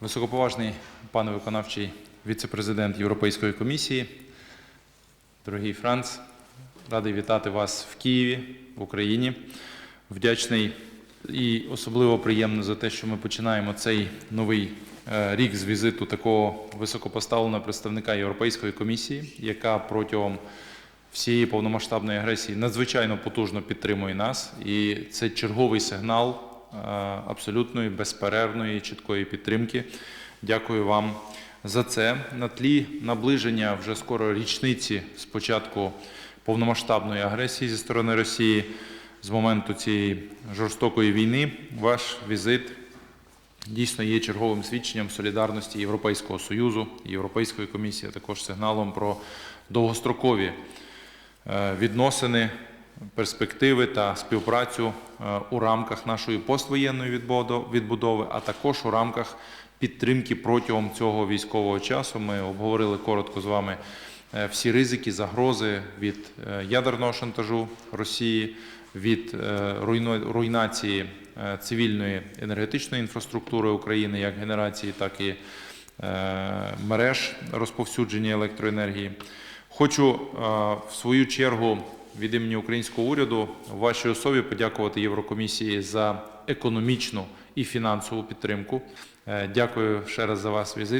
Високоповажний пане виконавчий віце-президент Європейської комісії, дорогий Франц, радий вітати вас в Києві, в Україні. Вдячний і особливо приємно за те, що ми починаємо цей новий е, рік з візиту такого високопоставленого представника Європейської комісії, яка протягом всієї повномасштабної агресії надзвичайно потужно підтримує нас. І це черговий сигнал абсолютної безперервної чіткої підтримки. Дякую вам за це. На тлі наближення вже скоро річниці з початку повномасштабної агресії зі сторони Росії з моменту цієї жорстокої війни. Ваш візит дійсно є черговим свідченням солідарності Європейського союзу, Європейської комісії, а також сигналом про довгострокові е, відносини, перспективи та співпрацю е, у рамках нашої поствоєнної відбудо- відбудови, а також у рамках підтримки протягом цього військового часу. Ми обговорили коротко з вами е, всі ризики, загрози від е, ядерного шантажу Росії, від руйнації цивільної енергетичної інфраструктури України, як генерації, так і мереж розповсюдження електроенергії. Хочу в свою чергу від імені українського уряду в вашій особі подякувати Єврокомісії за економічну і фінансову підтримку. Е, Дякую ще раз за вас візит